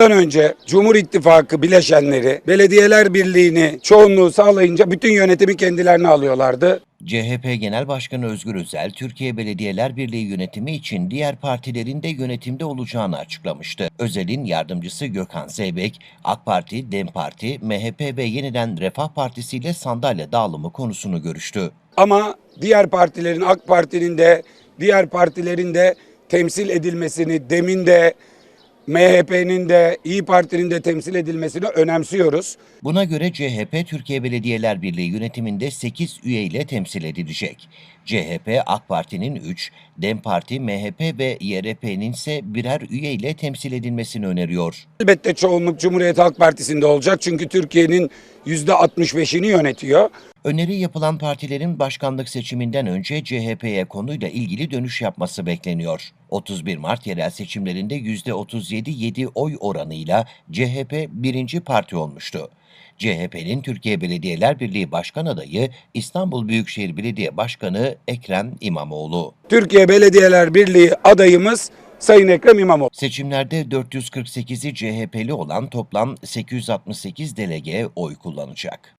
Bundan önce Cumhur İttifakı bileşenleri Belediyeler Birliği'ni çoğunluğu sağlayınca bütün yönetimi kendilerine alıyorlardı. CHP Genel Başkanı Özgür Özel, Türkiye Belediyeler Birliği yönetimi için diğer partilerin de yönetimde olacağını açıklamıştı. Özel'in yardımcısı Gökhan Zeybek, AK Parti, DEM Parti, MHP ve yeniden Refah Partisi ile sandalye dağılımı konusunu görüştü. Ama diğer partilerin AK Parti'nin de diğer partilerin de temsil edilmesini demin de MHP'nin de İyi Parti'nin de temsil edilmesini önemsiyoruz. Buna göre CHP Türkiye Belediyeler Birliği yönetiminde 8 üye ile temsil edilecek. CHP, AK Parti'nin 3, DEM Parti, MHP ve YRP'nin ise birer üye ile temsil edilmesini öneriyor. Elbette çoğunluk Cumhuriyet Halk Partisi'nde olacak çünkü Türkiye'nin %65'ini yönetiyor. Öneri yapılan partilerin başkanlık seçiminden önce CHP'ye konuyla ilgili dönüş yapması bekleniyor. 31 Mart yerel seçimlerinde %37.7 oy oranıyla CHP birinci parti olmuştu. CHP'nin Türkiye Belediyeler Birliği Başkan adayı İstanbul Büyükşehir Belediye Başkanı Ekrem İmamoğlu. Türkiye Belediyeler Birliği adayımız Sayın Ekrem İmamoğlu. Seçimlerde 448'i CHP'li olan toplam 868 delege oy kullanacak.